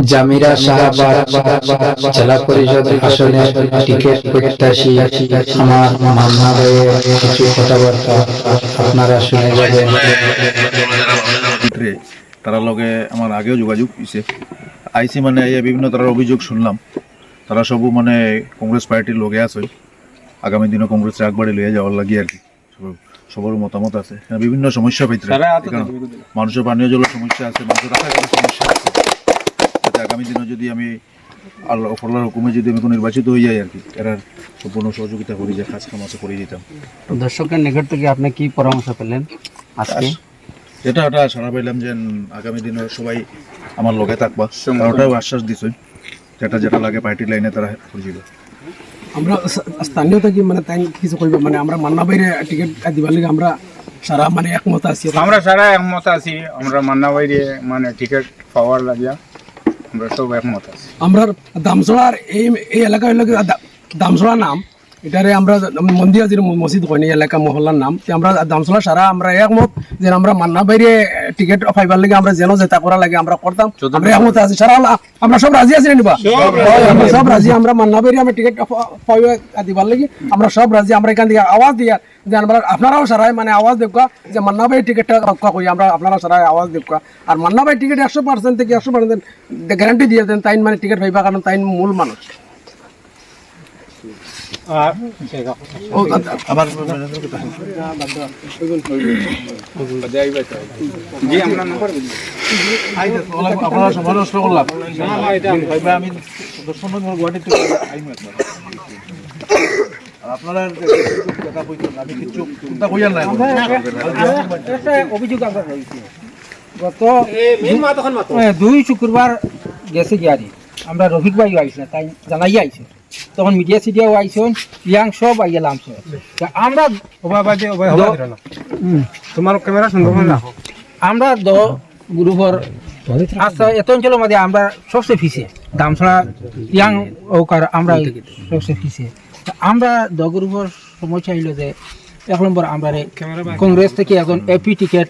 জামিরা শাহবাগ জেলা পরিষদ আসনে টিকিট প্রত্যাশী আমার মান্না ভাইয়ের কিছু কথাবার্তা আপনারা শুনে যাবেন। তারা লগে আমার আগেও যোগাযোগ হয়েছে আইসি মানে বিভিন্ন তার অভিযোগ শুনলাম। তারা সবু মানে কংগ্রেস পার্টির লগে আছে। আগামী দিনে কংগ্রেস আগবাড়ি লইয়া যাওয়ার লাগি আর কি। সব- সবার মতামত আছে। বিভিন্ন সমস্যা পাইতে মানুষের পানীয় জলের সমস্যা আছে মানুষের রাস্তাঘাটের সমস্যা। আগামী দিনে যদি আমি আল্লাহ ফলার হুকুমে যদি আমি কোনো নির্বাচিত হয়ে যাই আর কি এরার সম্পূর্ণ সহযোগিতা করি যে কাজ কাম আছে করে দিতাম দর্শকের নিকট থেকে আপনি কি পরামর্শ পেলেন আজকে? এটা ওটা সারা পাইলাম যে আগামী দিনে সবাই আমার লগে থাকবা। ওটাও আশ্বাস দিছে। যেটা যেটা লাগে পার্টি লাইনে তারা করে আমরা স্থানীয় থাকি মানে তাই কিছু করবে মানে আমরা মান্না বাইরে টিকিট দিবার লাগে আমরা সারা মানে একমত আছি। আমরা সারা একমত আছি। আমরা মান্না বাইরে মানে টিকিট পাওয়ার লাগিয়া আমরা সব একমত আমরা দামসড়ার এই এই এলাকা লোক দামসড়া নাম। এটারে আমরা মন্দির মসজিদ কইনি এলাকা মহল্লার নাম। আমরা দামসড়া সারা আমরা একমত যে আমরা মান্না বাইরে টিকিট পাইবার লাগে আমরা যেন যেটা করা লাগে আমরা করতাম আমরা একমত আছি সারা আমরা সব রাজি আছি নিবা? আমরা সব রাজি আমরা মান্না বাইরে আমরা টিকিট পাইবা দিবার লাগে আমরা সব রাজি আমরা এখান থেকে আওয়াজ দিয়া যে আমরা আপনারাও সারাই মানে আওয়াজ দেখা যে মান্না ভাই টিকিটটা রক্ষা করি আমরা আপনারা সারাই আওয়াজ দেখা আর মান্না ভাই টিকিট একশো পার্সেন্ট থেকে একশো পার্সেন্ট গ্যারান্টি দিয়ে দেন তাই মানে টিকিট পাইবা কারণ তাই মূল মানুষ আপনার আপনারা আমরা রয়েছে গত দুই শুক্রবার গেছে গিয়ারি আমরা রফিক ভাই আইসে তাই জানাই আইছে। তখন মিডিয়া সিডিয়াও আইসন ইয়াং সব আই গেলাম আমরা তোমার ক্যামেরা সুন্দর না আমরা দ গ্রুপর আচ্ছা এত অঞ্চলের মধ্যে আমরা সবচেয়ে ফিসে। দামছড়া ইয়াং ওকার আমরা সবচেয়ে ফিসে। আমরা দ গ্রুপর সমস্যা হইল যে এক নম্বর আমরা কংগ্রেস থেকে এখন এপি টিকেট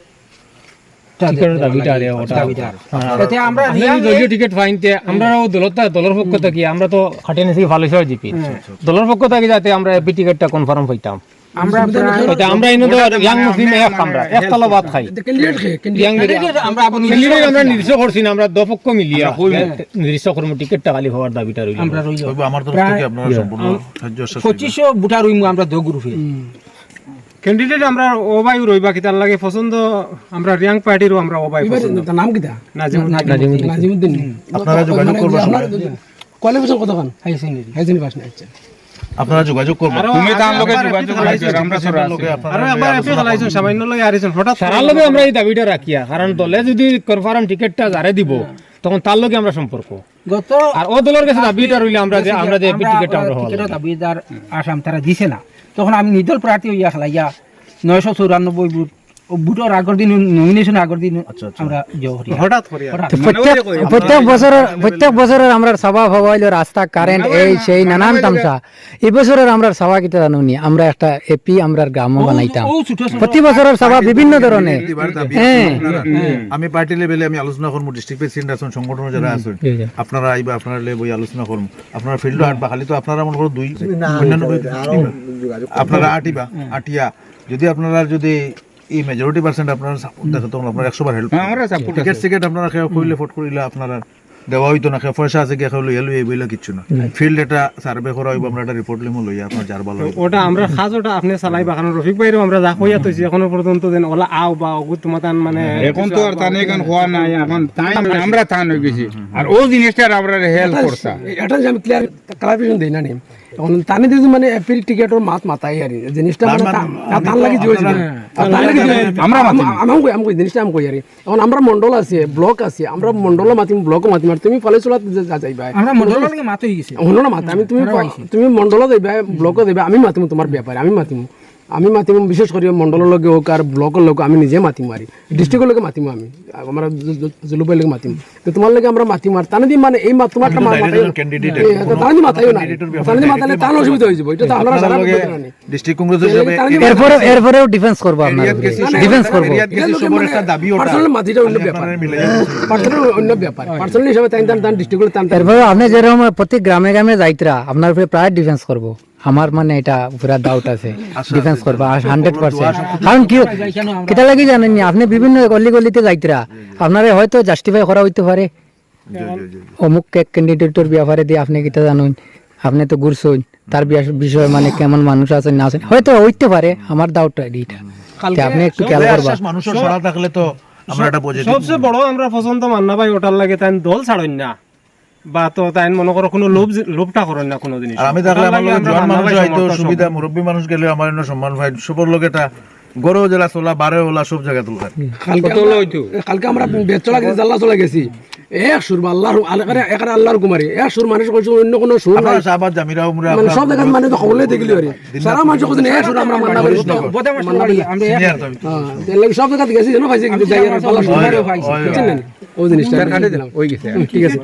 এতে আমরা রিয়াং দলীয় টিকিট ফাইনতে আমরাও দলত দলের পক্ষ থেকে আমরা তো খাটে নিছি ফালেশ্বর জিপি। দলের পক্ষ থেকে যাতে আমরা এপি টিকিটটা কনফার্ম পাইতাম আমরা আমরা ইনো তো ইয়াং মুসলিম এক আমরা এক তলা ভাত খাই। ক্যান্ডিডেট খেয়ে আমরা আপনি মিলিয়ে আমরা নির্দিষ্ট করছি না আমরা দপক্ষ মিলিয়া নির্দিষ্ট করব টিকিটটা খালি হওয়ার দাবিটা রইল। আমরা রইল। আমার তরফ থেকে আপনারা সম্পূর্ণ সাহায্য আশ্বাস দিবেন। পঁচিশশো বুটা রইমু আমরা দ গ্রুপে ক্যান্ডিডেট আমরা ওবাই রইবা কিতার লাগে পছন্দ আমরা রিয়াং পার্টিরও আমরা ওবাই তার নাম কিটা নাজিমুদ্দিন। নাজিমুদ্দিন। আপনারা যোগাযোগ করবেন। কোয়ালিফিকেশন কতক্ষণ হাই সেকেন্ডারি হাইজেনি পাস না আচ্ছা। আপনারা যোগাযোগ করবেন তুমি তার লগে যোগাযোগ করাইছো আমরা আছি লোকে আপনারা আরও একবার এপি খেলাইছেন সামান্য লগে আরিছেন হঠাৎ সারার লগে আমরা এই দাবিটা রাখিয়া কারণ দলে যদি কনফার্ম টিকিটটা যারে দিব তখন তার লগে আমরা সম্পর্ক। গত আর ও দলের কাছে দাবিটা রইলে আমরা যে আমরা যে টিকিটটা আমরা হওয়ার টিকেটের দাবিদার আসাম তারা দিছে না। তখন আমি নিদল প্রার্থী হইয়া খেলাইয়া নয়শো চৌরানব্বই বুট বুটের আগের দিন নমিনেশন আগের দিন আমরা জয় করি হঠাৎ প্রত্যেক প্রত্যেক বছরের প্রত্যেক বছরের আমরা সভা হওয়া হইল রাস্তা কারেন্ট এই সেই নানান তামসা। এই বছরের আমরা সভা কিটা জানুনি আমরা একটা এপি আমরা গ্রাম বানাইতাম। প্রতি বছরের সভা বিভিন্ন ধরনের। হ্যাঁ। আমি পার্টি লেভেলে আমি আলোচনা করব ডিস্ট্রিক্ট প্রেসিডেন্ট আছেন সংগঠন যারা আছেন। আপনারা আইবা আপনারা লে বই আলোচনা করব আপনারা ফিল্ড আটবা খালি তো আপনারা মনে করো দুই আপনারা আটিবা আটিয়া। যদি আপনারা যদি এই মেজরিটি পার্সেন্ট আপনারা সাপোর্ট দেখে তখন আপনারা একশো বার হেল্প আমরা সাপোর্ট টিকেট টিকেট আপনারা খেয়ে কইলে ফট করিলে আপনারা দেওয়া হইতো না পয়সা আছে গিয়ে খেয়ে লইয়া লইয়া বইলে কিচ্ছু না। ফিল্ড এটা সার্ভে করা হইব আমরা একটা রিপোর্ট লিমো লইয়া আপনার যার ভালো ওটা আমরা খাজটা আপনি চালাই বা কারণ রফিক ভাইরও আমরা যা কইয়া তৈছি এখনও পর্যন্ত যেন ওলা আও বা অগুত তোমার তান মানে এখন তো আর তানে এখন হওয়া নাই এখন তাই আমরা তান হয়ে গেছি। আর ও জিনিসটা আমরা হেল্প করতা এটা যে আমি ক্লিয়ার ক্লারিফিকেশন দেই না নি। এখন তানে মানে এপির টিকেটর মাত মাতাই আর জিনিসটা মানে তা- তা- লাগি দিও আমরা আমি কই আমি কই জিনিসটা আমি কই আর এখন আমরা মন্ডল আছে ব্লক আছে আমরা মন্ডল মাতিম ব্লক মাতিম। আর তুমি ফালে চলাত যা যাইবা। আমরা মন্ডলের লগে মাত হয়ে গেছি। হলো না মাতা আমি তুমি তুমি মন্ডল দেবে ব্লক দেবে আমি মাতিম তোমার ব্যাপারে আমি মাতিম। আমি মাতিম বিশেষ করে মন্ডলের লগে হোক আর ব্লকের লোক আমি নিজে মাতিম মারি ডিস্ট্রিক্টের লগে মাতিম আমি আমরা জুলুবাই লগে মাতিম তো তোমার লগে আমরা মাতিম আর তানে মানে এই তোমারটা মা তানে না তানে দি মাতালে তার অসুবিধা হয়ে যাবে এটা তো আপনারা সারা লগে ডিস্ট্রিক্ট কংগ্রেস হিসাবে এরপরে এরপরেও ডিফেন্স করব আপনার ডিফেন্স করব সবার একটা দাবি ওটা পার্সোনাল মাতিটা অন্য ব্যাপার। পার্সোনাল অন্য ব্যাপার পার্সোনাল হিসাবে তাই তান তান ডিস্ট্রিক্টের তান এরপরে আপনি যেরকম প্রতি গ্রামে গ্রামে যাইতরা আপনার প্রায় ডিফেন্স করব আমার মানে এটা পুরা ডাউট আছে। ডিফেন্স করব হান্ড্রেড পার্সেন্ট কারণ কি কেটা লাগি জানেন আপনি বিভিন্ন গলি গলিতে যাইতরা। আপনারা হয়তো জাস্টিফাই করা হইতে পারে। অমুক এক ক্যান্ডিডেটের ব্যাপারে দিয়ে আপনি কিটা জানুন? আপনি তো ঘুরছুন তার বিষয়ে মানে কেমন মানুষ আছেন না আছেন? হয়তো হইতে পারে আমার ডাউট এইটা। আপনি একটু খেয়াল করবা। মানুষের সরা থাকলে তো আমরা এটা বুঝে সবচেয়ে বড় আমরা পছন্দ মান্না ভাই ওটার লাগে তাই দল ছাড়েন না। বা তো তাই মনে করো কোনো লোভ লোভটা করেন না কোনো জিনিস। আমি দেখলাম জোয়ান মানুষ হয়তো সুবিধা মুরব্বী মানুষ গেলে আমার জন্য সম্মান ভাই সবর লোক এটা গরো জেলা চলা বারে ওলা সব জায়গা তুলকার কালকে আমরা বেচলা গেছি জাল্লা চলে গেছি। এক সুর আল্লাহর আল্লাহ একারে আল্লাহর কুমারী। এক সুর মানুষ কইছে অন্য কোনো সুর নাই। শাহবাজ জামিরা উমরা মানে সব জায়গায় মানে তো খবলে দেখলি আরে সারা মানুষ কইছে এক সুর আমরা মান্না করি। আমরা সিনিয়র তো হ্যাঁ তেল লাগি সব জায়গায় গেছি যেন পাইছে কিন্তু যাই আর সুর হয়, পাইছে বুঝছেন না? ওই জিনিসটা ওই গেছে। ঠিক আছে।